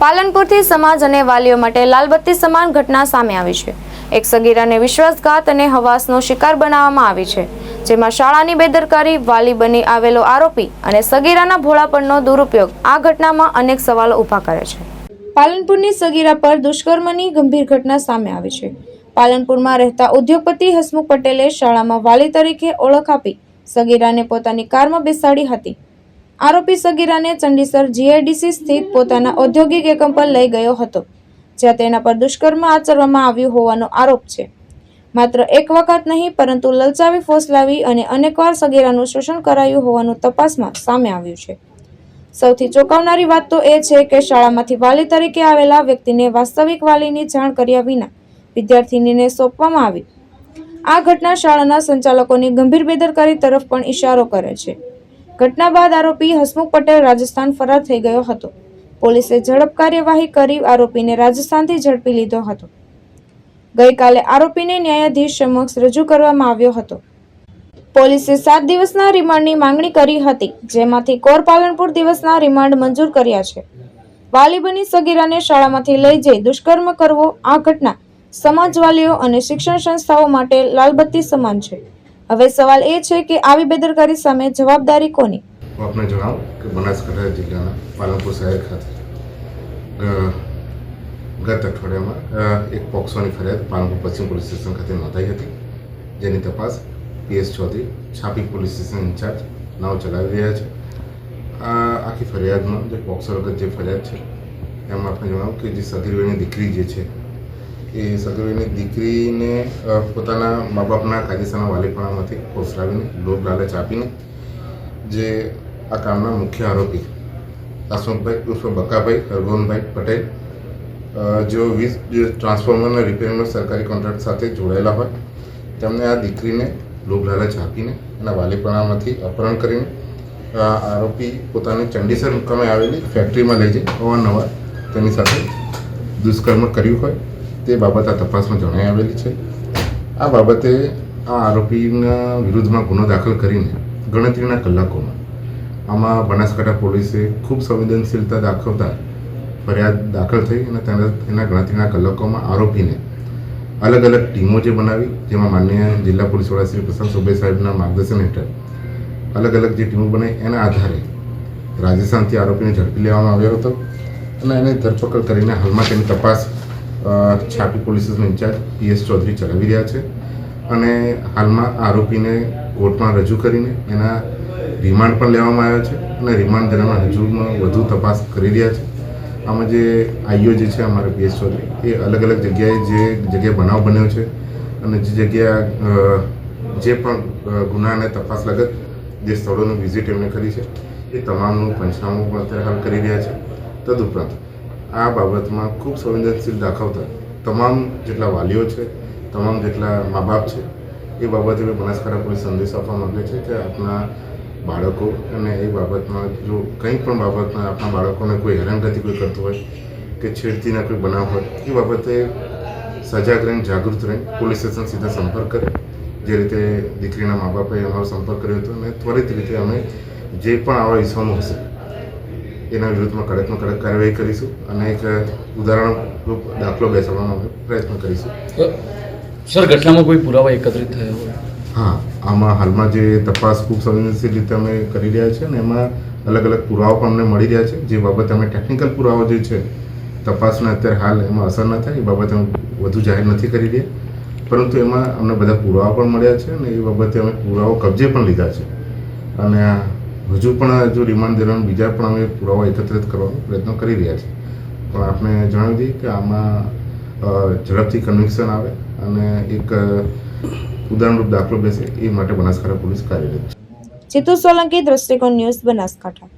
પાલનપુરથી સમાજ અને વાલીઓ માટે લાલબત્તી સમાન ઘટના સામે આવી છે. એક સગીરાને વિશ્વાસઘાત અને હવાસનો શિકાર બનાવવામાં આવી છે. જેમાં શાળાની બેદરકારી, વાલી બની આવેલો આરોપી અને સગીરાના ભોળાપણનો દુરુપયોગ આ ઘટનામાં અનેક સવાલો ઊભા કરે છે. પાલનપુરની સગીરા પર દુષ્કર્મની ગંભીર ઘટના સામે આવી છે. પાલનપુરમાં રહેતા ઉદ્યોગપતિ હસમુખ પટેલે શાળામાં વાલી તરીકે ઓળખ આપી સગીરાને પોતાની કારમાં બેસાડી હતી. આરોપી સગીરાને ચંડીસર જીઆઈડીસી સ્થિત પોતાના ઔદ્યોગિક એકમ પર લઈ ગયો હતો, જ્યાં તેના પર દુષ્કર્મ આચરવામાં આવ્યું હોવાનો આરોપ છે. માત્ર એક વખત નહીં, પરંતુ લલચાવી, ફોસલાવી અને અનેકવાર સગીરાનું શોષણ કરાયું હોવાનું તપાસમાં સામે આવ્યું છે. સૌથી ચોંકાવનારી વાત તો એ છે કે શાળામાંથી વાલી તરીકે આવેલા વ્યક્તિને વાસ્તવિક વાલીની જાણ કર્યા વિના વિદ્યાર્થીનીને સોંપવામાં આવી. આ ઘટના શાળાના સંચાલકોની ગંભીર બેદરકારી તરફ પણ ઇશારો કરે છે. ઘટના બાદ આરોપી હસમુખ પટેલ રાજસ્થાન ફરાર થઈ ગયો હતો. પોલીસે ઝડપ કાર્યવાહી કરી આરોપીને રાજસ્થાનથી ઝડપી લીધો હતો. ગઈકાલે આરોપીને ન્યાયાધીશ સમક્ષ રજૂ કરવામાં આવ્યો હતો. પોલીસે સાત દિવસના રિમાન્ડની માંગણી કરી હતી, જેમાંથી કોર પાલનપુર દિવસના રિમાન્ડ મંજૂર કર્યા છે. વાલીબની સગીરાને શાળામાંથી લઈ જઈ દુષ્કર્મ કરવો આ ઘટના સમાજવાલીઓ અને શિક્ષણ સંસ્થાઓ માટે લાલબત્તી સમાન છે. હવે સવાલ એ છે કે આવી બેદરકારી સામે જવાબદારી કોની? હું આપને જણાવું કે બનાસકાંઠા જિલ્લાના પાલનપુર શહેર ખાતે ગત અઠવાડિયામાં એક પોક્સોની ફરિયાદ પાલનપુર પશ્ચિમ પોલીસ સ્ટેશન ખાતે નોંધાઈ હતી, જેની તપાસ પીએસ ચૌધરી છાપી પોલીસ સ્ટેશન ઇન્ચાર્જ નાવ ચલાવી રહ્યા છે. આ આખી ફરિયાદમાં જે પોક્સો વખત જે ફરિયાદ છે, એમાં આપણે જણાવું કે જે સગીરવેની દીકરી જે છે એ સગીરવેની દીકરીને પોતાના મા બાપના કાયદેસરના વાલીપણામાંથી ફોસલાવીને લોભ લાલચ આપીને, જે આ કામના મુખ્ય આરોપી હસમુખભાઈ ઉર્ફ બકાભાઈ હરગોનભાઈ પટેલ જેઓ વીજ ટ્રાન્સફોર્મરના રિપેરિંગનો સરકારી કોન્ટ્રાક્ટ સાથે જોડાયેલા હોય, તેમને આ દીકરીને લોભ લાલચ આપીને એના વાલીપણામાંથી અપહરણ કરીને આરોપી પોતાની ચંડીસર મુકામે આવેલી ફેક્ટરીમાં લઈ જઈ, અવારનવાર તેની સાથે દુષ્કર્મ કર્યું હોય તે બાબત આ તપાસમાં જણાઈ આવેલી છે. આ બાબતે આ આરોપીના વિરુદ્ધમાં ગુનો દાખલ કરીને ગણતરીના કલાકોમાં આમાં બનાસકાંઠા પોલીસે ખૂબ સંવેદનશીલતા દાખવતા ફરિયાદ દાખલ થઈ અને તેના તેના ગણતરીના કલાકોમાં આરોપીને અલગ અલગ ટીમો જે બનાવી, જેમાં માન્ય જિલ્લા પોલીસ વડા શ્રી પ્રશાંત સુબે સાહેબના માર્ગદર્શન હેઠળ અલગ અલગ જે ટીમો બનાવી એના આધારે રાજસ્થાનથી આરોપીને ઝડપી લેવામાં આવ્યો હતો અને એને ધરપકડ કરીને હાલમાં તેની તપાસ Chhapi police station in-charge PS Chaudhary ચલાવી રહ્યા છે. અને હાલમાં આરોપીને કોર્ટમાં રજૂ કરીને એના રિમાન્ડ પણ લેવામાં આવ્યા છે અને રિમાન્ડ દરમિયાન હજુમાં વધુ તપાસ કરી રહ્યા છે. આમાં જે આઈઓ જે છે અમારા પીએસ ચૌધરી, એ અલગ અલગ જગ્યાએ જે જગ્યાએ બનાવ બન્યો છે અને જે જગ્યા જે પણ ગુના અને તપાસ લગત જે સ્થળોની વિઝિટ એમણે કરી છે, એ તમામનું પંચનામું પણ અત્યારે હાલ કરી રહ્યા છે. તદુપરાંત આ બાબતમાં ખૂબ સંવેદનશીલ દાખવતા તમામ જેટલા વાલીઓ છે, તમામ જેટલા મા બાપ છે, એ બાબતે મેં બનાસકાંઠા પોલીસ સંદેશ આપવા માંગે છે કે આપણા બાળકો અને એ બાબતમાં જો કંઈ પણ બાબતમાં આપણા બાળકોને કોઈ હેરાનગતિ કોઈ કરતું હોય, કે છેડતીના કોઈ બનાવ હોય, એ બાબતે સજાગ રહીને, જાગૃત રહીને પોલીસ સ્ટેશન સીધા સંપર્ક કરે. જે રીતે દીકરીના મા બાપે અમારો સંપર્ક કર્યો હતો અને ત્વરિત રીતે અમે જે પણ આવા ઇસમો હશે એના વિરુદ્ધમાં કડકમાં કડક કાર્યવાહી કરીશું અને એક ઉદાહરણ દાખલો બેસાડવાનો અમે પ્રયત્ન કરીશું. સર ઘટનામાં કોઈ પુરાવા એકત્રિત થયા હોય? હા આમાં હાલમાં જે તપાસ ખૂબ સંવેદનશીલ રીતે અમે કરી રહ્યા છીએ અને એમાં અલગ અલગ પુરાવા પણ અમને મળી રહ્યા છે. જે બાબતે અમે ટેકનિકલ પુરાવા જે છે તપાસને અત્યારે હાલ એમાં અસર ન થાય એ બાબતે અમે વધુ જાહેર નથી કરી રહ્યા. પરંતુ એમાં અમને બધા પુરાવા પણ મળ્યા છે અને એ બાબતે અમે પુરાવો કબજે પણ લીધા છે. અને હજુ પણ જો રિમાન્ડ દરમિયાન બીજા પણ અમે પુરાવા એકત્રિત કરવાનો પ્રયત્ન કરી રહ્યા છીએ. પણ આપણે જણાવી દઈએ કે આમાં ઝડપથી કન્વિક્શન આવે અને એક ઉદાહરણરૂપ દાખલો બેસે એ માટે બનાસકાંઠા પોલીસ કાર્યરત છે. જીતુ સોલંકી દ્રષ્ટિકોણ ન્યૂઝ બનાસકાંઠા.